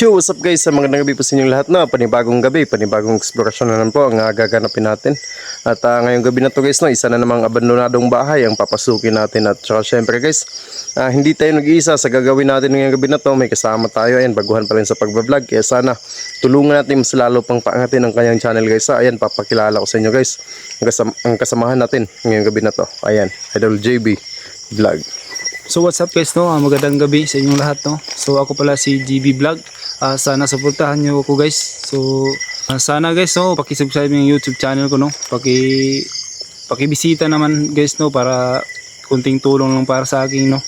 Yo, what's up guys? Sa magandang gabi po sa inyong lahat na panibagong gabi, panibagong eksplorasyon na naman po ang uh, gaganapin natin. At uh, ngayong gabi na to guys, no, isa na namang abandonadong bahay ang papasukin natin. At saka syempre guys, ah, hindi tayo nag-iisa sa gagawin natin ngayong gabi na to. May kasama tayo, ayan, baguhan pa rin sa pagbablog. Kaya sana tulungan natin mas lalo pang paangatin ang kanyang channel guys. Ah, Ayan, papakilala ko sa inyo guys. Ang, kasam- ang kasamahan natin ngayong gabi na to. Ayan, Idol JB Vlog. So what's up guys no? Magandang gabi sa inyong lahat no. So ako pala si GB Vlog. Ah, sana suportahan niyo ako guys. So ah, sana guys no, paki-subscribe yung YouTube channel ko no. Paki paki-bisita naman guys no para kunting tulong lang para sa akin no.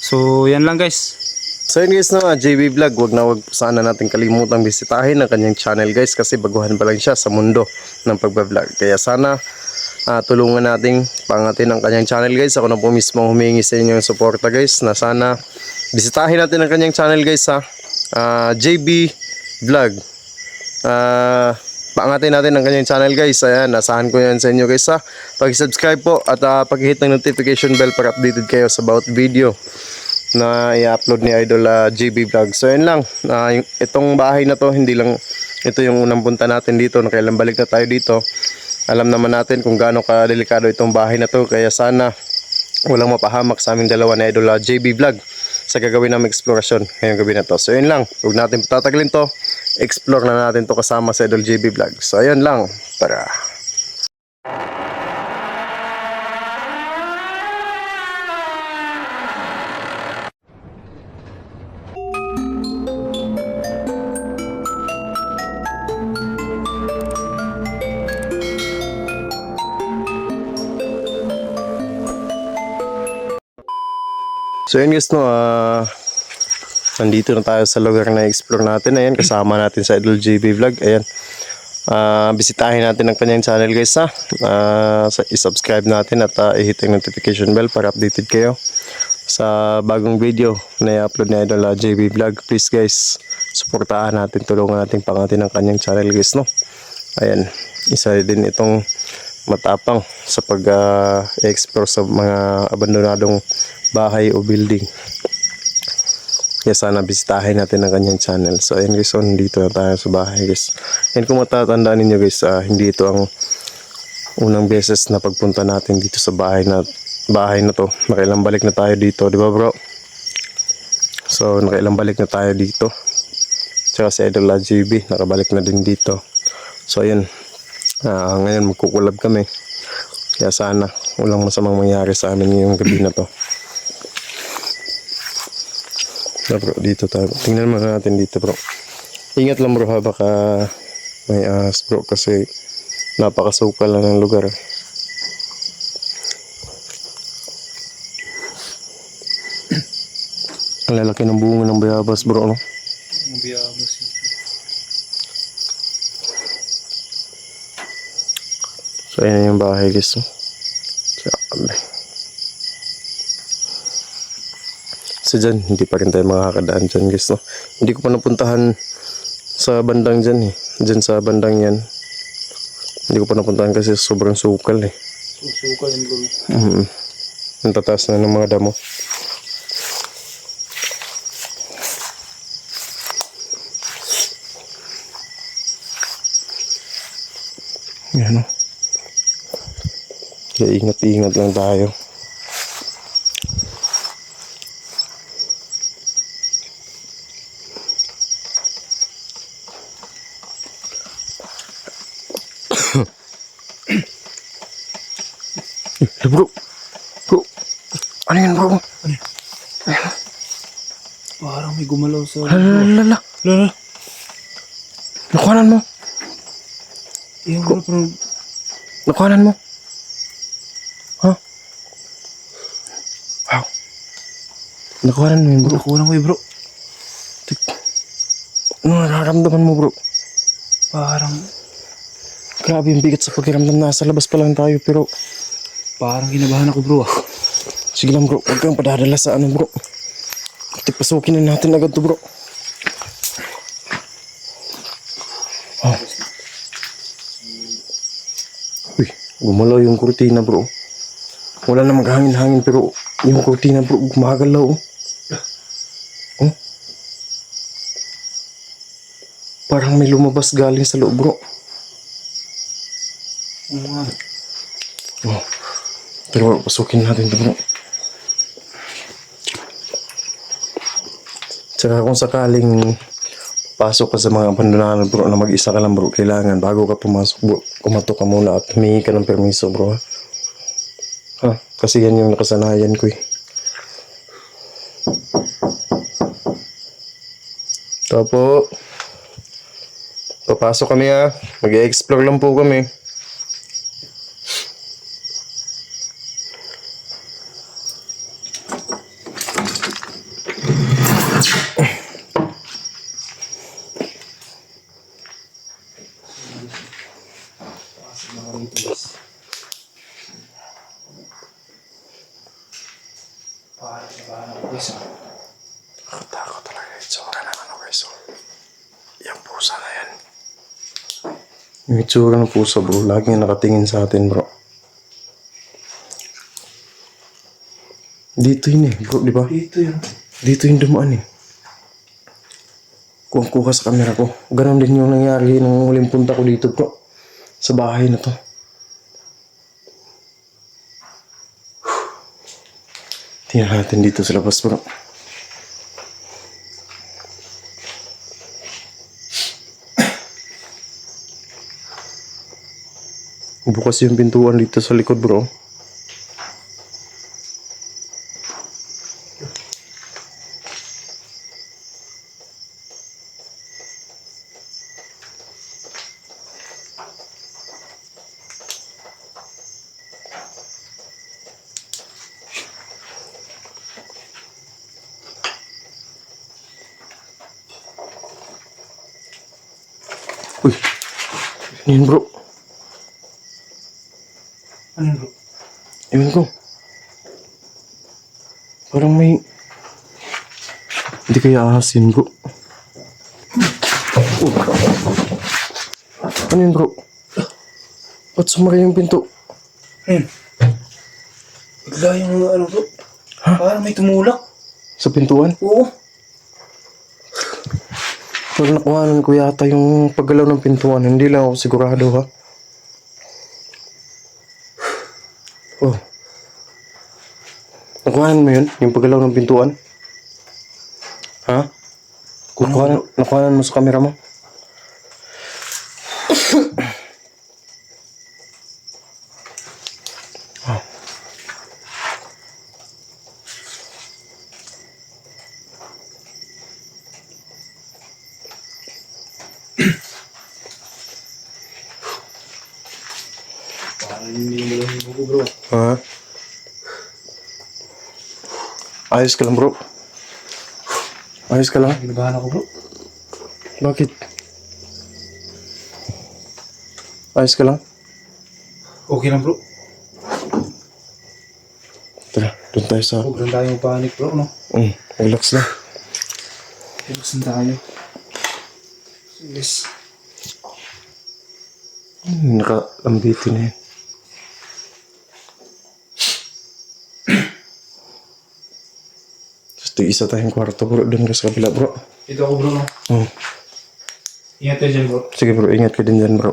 So yan lang guys. So yun guys no, ah, JB Vlog, wag na wag sana natin kalimutang bisitahin ang kanyang channel guys kasi baguhan pa lang siya sa mundo ng pagbablog. Kaya sana ah, tulungan nating pangatin ang kanyang channel guys. Ako na po mismo humingi sa inyo ng suporta guys na sana bisitahin natin ang kanyang channel guys ha. Ah, JB Vlog. Ah, paangatin natin ang kanyang channel guys. Ayan, nasahan ko yan sa inyo guys ha. Pag-subscribe po at uh, pag-hit ng notification bell para updated kayo sa bawat video na i-upload ni Idol ah, JB Vlog. So yun lang, Ah, yung, itong bahay na to, hindi lang ito yung unang punta natin dito, na kailan balik na tayo dito. Alam naman natin kung gaano kadelikado itong bahay na to, kaya sana walang mapahamak sa aming dalawa na Idol ah, JB Vlog sa gagawin namin eksplorasyon ngayong gabi na to. So yun lang, huwag natin patatagalin to, explore na natin to kasama sa Idol JB Vlog. So ayun lang, tara. So yun guys no, ah nandito na tayo sa lugar na explore natin. Ayan, kasama natin sa Idol JB Vlog. Ayan. Ah, bisitahin natin ang kanyang channel guys ha. Sa i-subscribe natin at ah, i-hit ang notification bell para updated kayo sa bagong video na i-upload ni Idol ah, JB Vlog. Please guys, suportahan natin, tulungan natin pangatin ang kanyang channel guys no. Ayan, isa din itong matapang sa pag-explore sa mga abandonadong bahay o building. Kaya sana bisitahin natin ang kanyang channel. So ayun guys, so nandito na tayo sa bahay guys. And kung matatandaan ninyo guys, ah, hindi ito ang unang beses na pagpunta natin dito sa bahay na bahay na to. Nakailang balik na tayo dito, di ba bro? So nakailang balik na tayo dito. Tsaka si Idol JB, nakabalik na din dito. So ayun, Ah, ngayon magkukulab kami. Kaya sana walang masamang mangyari sa amin ngayong gabi na to. Na bro, dito tayo. Tingnan mo natin dito bro. Ingat lang bro ha, baka may ahas bro kasi napakasukal lang ng lugar. Ang lalaki ng bunga ng bayabas bro, no? So, ayan yung bahay guys. No? So, dyan, hindi pa rin tayo makakadaan dyan guys. No? Hindi ko pa napuntahan sa bandang dyan eh. Dyan sa bandang yan. Hindi ko pa napuntahan kasi sobrang sukal eh. Susuka yung bro. Mm Ang tataas na ng mga damo. Yan o. Kaya ingat-ingat lang tayo. Eh, bro. Bro. Ano yan, bro? Parang may gumalaw sa... Lalala. Lala. Nakuhanan mo. Yung bro, bro. Nakuhanan mo. Ha? Wow. Nakuhanan mo yun, bro. Nakuha ko eh bro. Ano nararamdaman mo, bro? Parang, Grabe yung bigat sa pakiramdam. Nasa labas pa lang tayo, pero... parang kinabahan ako bro. Sige lang, bro. Huwag kang padadala sa ano, bro. Pati pasukin na natin agad to, bro. Oh. Uy, gumalaw yung kurtina, bro. Wala na maghangin-hangin, pero yung kurtina, bro, gumagalaw. Oh. Oh. Parang may lumabas galing sa loob, bro. Oh. Pero pasukin natin ito bro. Tsaka kung sakaling pasok ka sa mga abandonahan bro na mag-isa ka lang bro, kailangan bago ka pumasok bro, kumato ka muna at humingi ka ng permiso bro ha. Kasi yan yung nakasanayan ko eh. Tapo. Papasok kami ha. Mag-explore lang po kami. Parang kinabahan ako guys. ah. Takot talaga itsura ng ano guys. Oh. Yung pusa na yan. Yung itsura ng pusa bro, laging nakatingin sa atin bro. Dito yun eh bro, di ba? Dito yun. Dito yung dumaan eh. Kung kuha sa camera ko. Ganon din yung nangyari nung huling punta ko dito bro. Sa bahay na to. Tingnan natin dito sa labas bro. Bukas yung pintuan dito sa likod bro. Uy. Yun bro? Ewan ko. Parang may... Hindi kaya ahas yun, bro. Oh. Ano yun, bro? Ba't sumara yung pinto? Ayun. Bigla yung ano bro. Parang may tumulak. Sa pintuan? Oo. Parang nakuhanan ko yata yung paggalaw ng pintuan. Hindi lang ako sigurado, ha? Nakuhanan mo yun? Yung paggalaw ng pintuan? Ha? Kukuhanan, nakuhanan mo sa camera mo? Oh. Parang hindi mo lang yung buko bro. Ha? Ayos ka lang, bro. Ayos ka lang? Kinabahan ako bro. Bakit? Ayos ka lang? Okay lang bro. Tara, doon tayo sa... Huwag lang tayong panic bro no. Mm, relax lang. Relax lang tayo. Yes. Mm, nakalambitin na yan. Gusto isa tayong kwarto, bro. Doon ka sa kabila, bro. Ito ako bro no. Oh. Ingat tayo dyan bro. Sige, bro. Ingat ka din dyan, bro.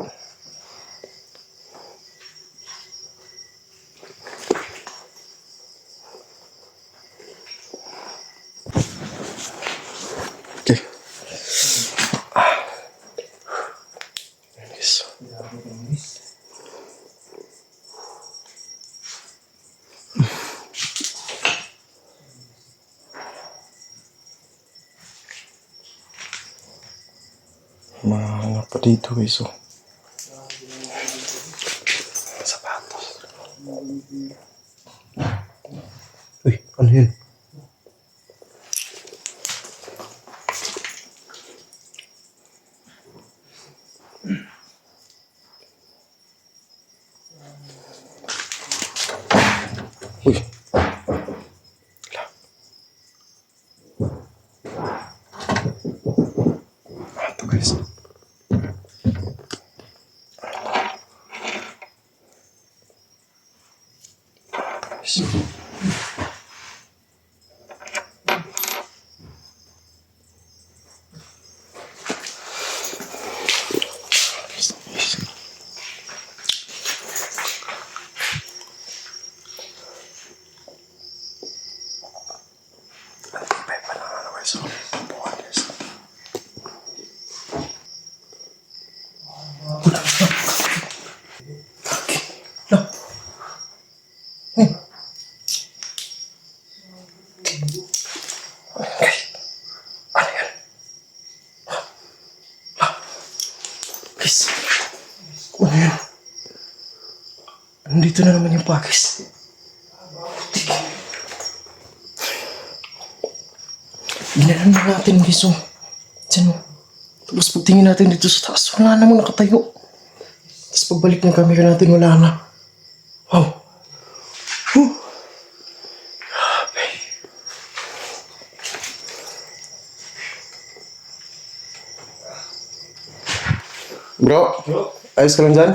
Okay. Ah. Yes. Mga pa dito oh. Sapatos. Uy, ano yun? Uy. Nandito na naman yung pakis. Ginanan na natin oh. Diyan oh. Tapos pagtingin natin dito sa taas, wala namang nakatayo. Tapos pagbalik ng camera natin, wala na. Wow. Whew. Grabe. Bro, Bro, ayos ka lang dyan?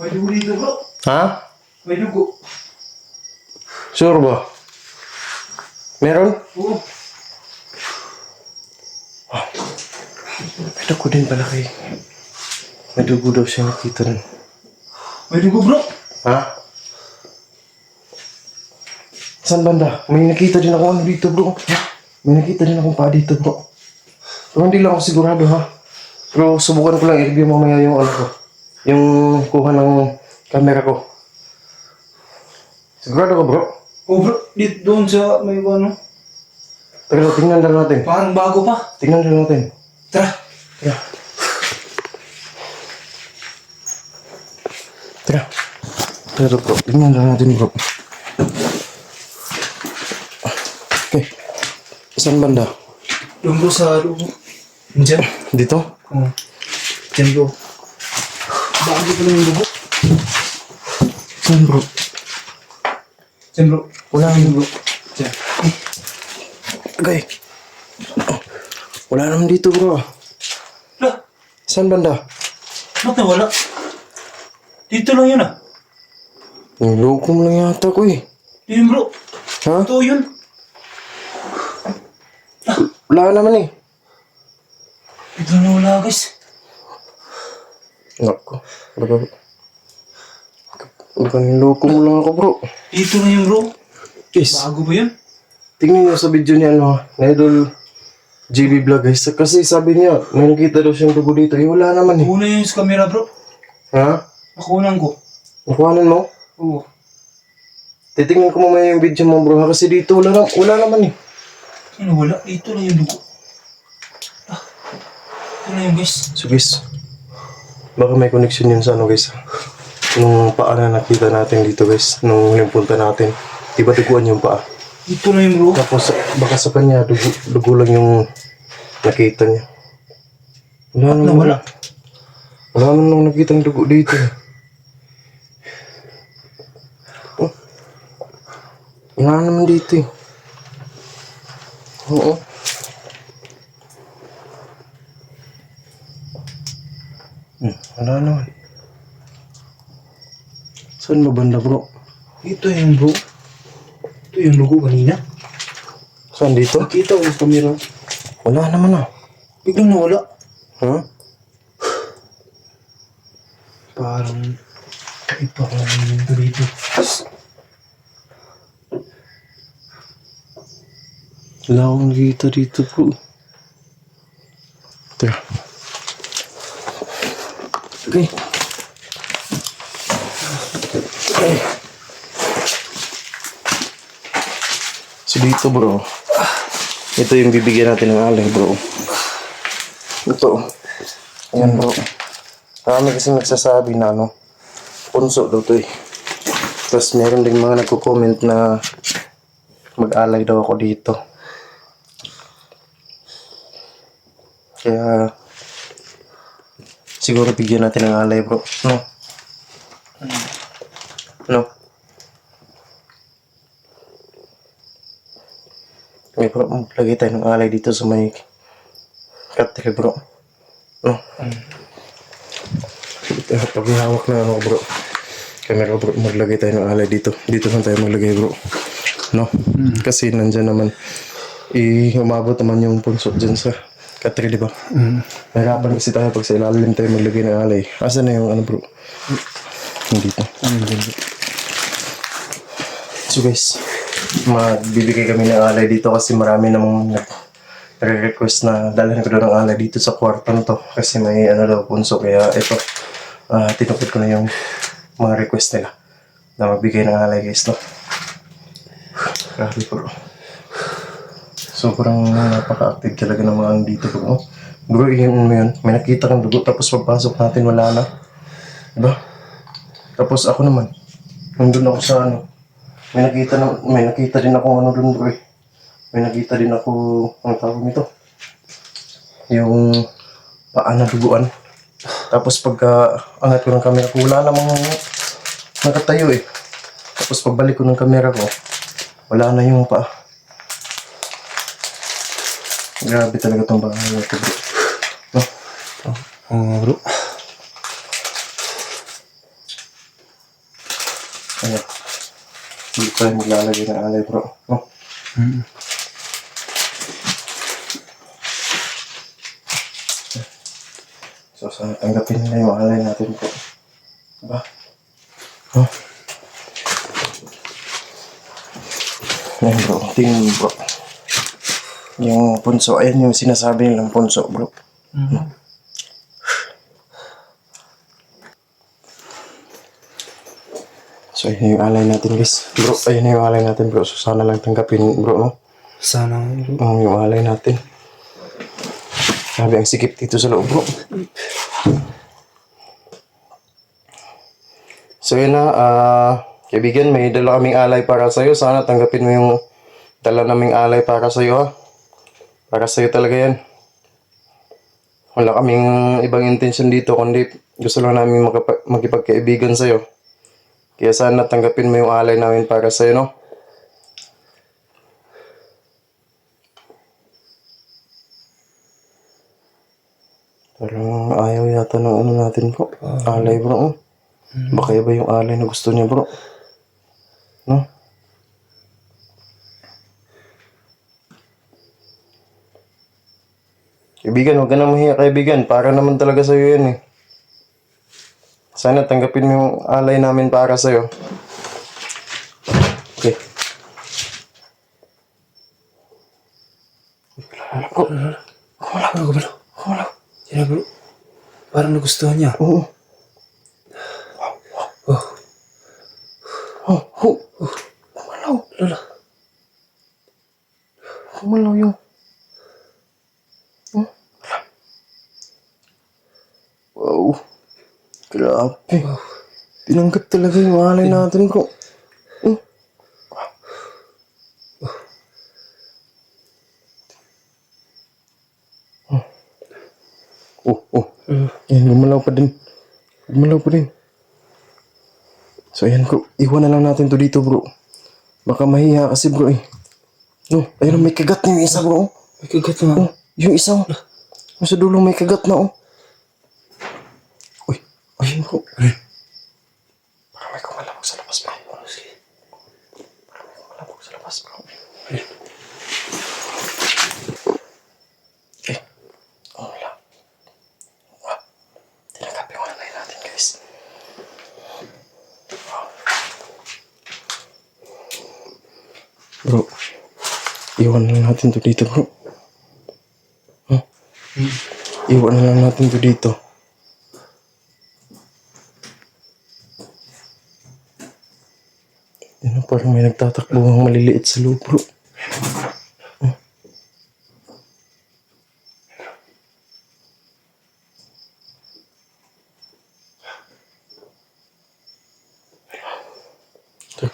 may dugo dito bro. Ha? May dugo. Sure ba? Meron? Oo. May dugo din pala kay. May dugo daw siya nakita nun. May dugo bro. Ha? Saan banda? May nakita din ako ano dito bro. May nakita din akong paa dito bro. Pero hindi lang ako sigurado ha. Pero subukan ko lang i-review mamaya yung ano ko. Yung kuha ng camera ko. Sigurado ka bro? Oo bro, dito doon sa may ano. Teka, tingnan lang natin. Parang bago pa. Tingnan lang natin. Tara. Tara. Tara. Tara bro, tingnan lang natin bro. Okay. Saan banda? Doon bro sa dugo. Diyan. Dito? Oo. Diyan bro. Bago pa lang yung dugo. Saan bro? Diyan bro. Wala Diyan bro. Diyan. Okay. Wala naman dito bro. Lah, Saan banda? ba't nawala? Dito lang yun ah. Niloko mo lang yata ko eh. Yun bro. Ha? Ito yun. Wala naman eh. Wala guys. Nako. Baka... Baka niloko mo lang ako bro. Dito na yun bro. Guys. Bago ba yun? Tingnan niyo sa video niya, ano, na idol JB Vlog guys. Kasi sabi niya, may nakita daw siyang dugo dito. Eh, wala naman eh. Nakuha yun sa camera bro. Ha? Nakunan ko. Nakuhanan mo? Oo. Titingnan ko mamaya yung video mo bro. ha? Kasi dito wala, na, wala naman eh. Ano wala? Dito na yung dugo. Ah. Ito na yun guys. So guys, baka may connection yun sa ano guys. ha? Nung paa na nakita natin dito guys. Nung huling punta natin. Diba duguan yung paa? Dito na yung bro. Tapos baka sa kanya dugo, dugo lang yung nakita niya. Wala naman. wala? Wala naman nung nakita ng dugo dito. Oh. Wala naman dito eh. Oo. Hmm, wala naman. Saan ba banda bro? Ito yung bro. Ito yung dugo kanina. Saan dito? Nakita ko sa camera. Wala naman ah. Biglang nawala. Ha? Parang iba ko naman yung dito. Wala akong nakita dito bro. Okay. Okay. So dito bro. Ito yung bibigyan natin ng alay bro. Ito. Ayan bro. Marami kasi nagsasabi na ano, punso daw to eh. Tapos meron din mga nagko-comment na mag-alay daw ako dito. Siguro bigyan natin ng alay bro. No? No? Okay bro, maglagay tayo ng alay dito sa may katil bro. No? Uh, pag hawak na ako bro. Camera bro, maglagay tayo ng alay dito. Dito lang tayo maglagay bro. No? Kasi nandyan naman, i umabot naman yung punso dyan sa katil, di ba? Mm. Nahirapan kasi tayo pag sa ilalim tayo maglagay ng alay. Asa na yung ano bro? Dito. So guys, magbibigay kami ng alay dito kasi marami namang nag request na dalhin ko daw ng alay dito sa kwarto na to kasi may ano daw punso kaya ito ah tinupid ko na yung mga request nila na magbigay ng alay guys no grabe bro sobrang napaka-active talaga ng mga dito bro. Bro yun mo yun? May nakita kang dugo tapos pagpasok natin wala na. Diba? Tapos ako naman nandun ako sa ano. May nakita na may nakita din ako ano dun bro eh. May nakita din ako ang tawag nito? Yung paa na duguan. Tapos pagka angat ko ng camera ko wala namang nakatayo eh. Tapos pagbalik ko ng camera ko wala na yung paa grabe talaga tong bahay na to bro no? Oo nga bro. Ayan. Hindi tayo maglalagay ng alay bro. No? Mm. So, sana tanggapin nila yung alay natin bro. Diba? No? Ayan bro, tingnan mo bro. Yung punso, ayan yung sinasabi nilang punso bro. So, ayan yung alay natin guys. Bro, ayan yung alay natin bro. So, sana lang tanggapin bro, no? Sana bro. Ang yung alay natin. Sabi ang sikip dito sa loob bro. So yun na, ah, kaibigan, may dala kaming alay para sa'yo. Sana tanggapin mo yung dala naming alay para sa'yo ha. Para sa'yo talaga yan. Wala kaming ibang intention dito, kundi gusto lang namin makipagkaibigan sa'yo. Kaya sana tanggapin mo yung alay namin para sa'yo, no? Parang ayaw yata ng ano natin bro. Alay bro. Baka iba yung alay na gusto niya bro. Kaibigan, huwag ka na mahiya kaibigan. Para naman talaga sa'yo yan eh. Sana tanggapin mo yung alay namin para sa'yo. Okay. Kumalaw bro. Kumalaw. Yan bro. Parang nagustuhan niya. Oo. Oh. Oh, oh. Kumalaw. Lola. Kumalaw yung... Oh. Wow. Grabe. Tinanggap talaga yung alay natin ko. Oh. Oh, oh. Yan, gumalaw pa din. Gumalaw pa din. So, ayan bro. Iwan na lang natin to dito bro. Baka mahiya kasi bro eh. No, ayun may kagat na yung isa bro. May kagat na. Oh, yung isa oh. Sa dulo may kagat na oh. Uy, ayun bro. Baka natin to dito, bro. Huh? Iwan na lang natin to dito. Yan, parang may nagtatakbo ang maliliit sa loob, bro.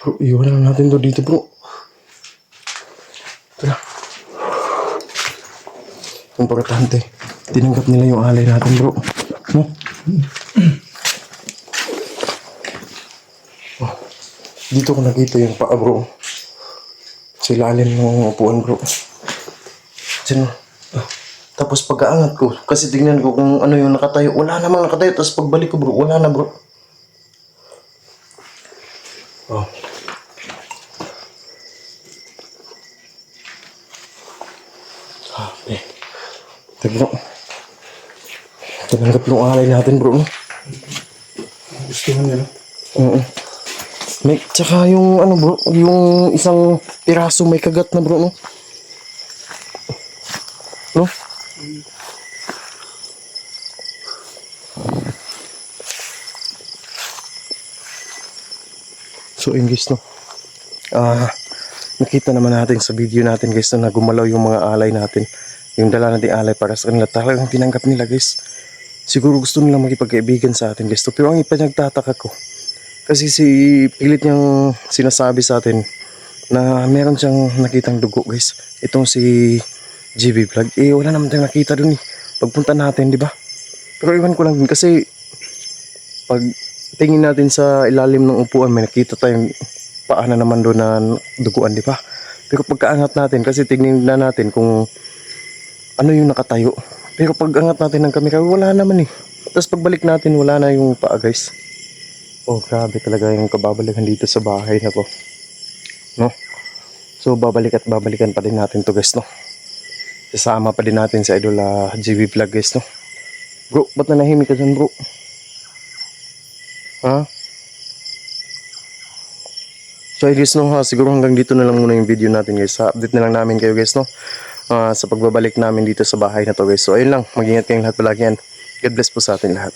Bro, iwan na natin to dito, bro. Importante, tinanggap nila yung alay natin bro. No? Oh, dito ko nakita yung paa bro. Sa ilalim ng upuan bro. Diyan oh. Tapos pagkaangat ko, kasi tingnan ko kung ano yung nakatayo. Wala namang nakatayo. Tapos pagbalik ko bro, wala na bro. Oh. Ito bro. Tinanggap yung alay natin bro. no? Gusto mo yan. Oo. May, tsaka yung ano bro, yung isang piraso may kagat na bro, no? No? So yun guys, no? Ah, nakita naman natin sa video natin guys na gumalaw yung mga alay natin. Yung dala nating alay para sa kanila. Talagang tinanggap nila guys. Siguro gusto nila makipagkaibigan sa atin guys. Pero ang ipinagtataka ko, kasi si pilit niyang sinasabi sa atin na meron siyang nakitang dugo guys. Itong si GB Vlog. Eh wala naman tayong nakita dun eh. Pagpunta natin, di ba? Pero iwan ko lang din kasi pag tingin natin sa ilalim ng upuan may nakita tayong paa na naman doon na duguan, di ba? Pero pagkaangat natin kasi tingnan na natin kung ano yung nakatayo. Pero pag angat natin ng kamera, wala naman eh. Tapos pagbalik natin, wala na yung paa guys. Oh, grabe talaga yung kababalikan dito sa bahay na to. No? So, babalik at babalikan pa din natin to guys, no? Sasama pa din natin sa Idol ah, GB Vlog guys, no? Bro, ba't nanahimik ka dyan, bro? Ha? So, guys, no, ha, siguro hanggang dito na lang muna yung video natin, guys. Ha, update na lang namin kayo, guys, no? Ah, sa pagbabalik namin dito sa bahay na to, guys. So, ayun lang. Mag-ingat kayong lahat palagi yan. God bless po sa atin lahat.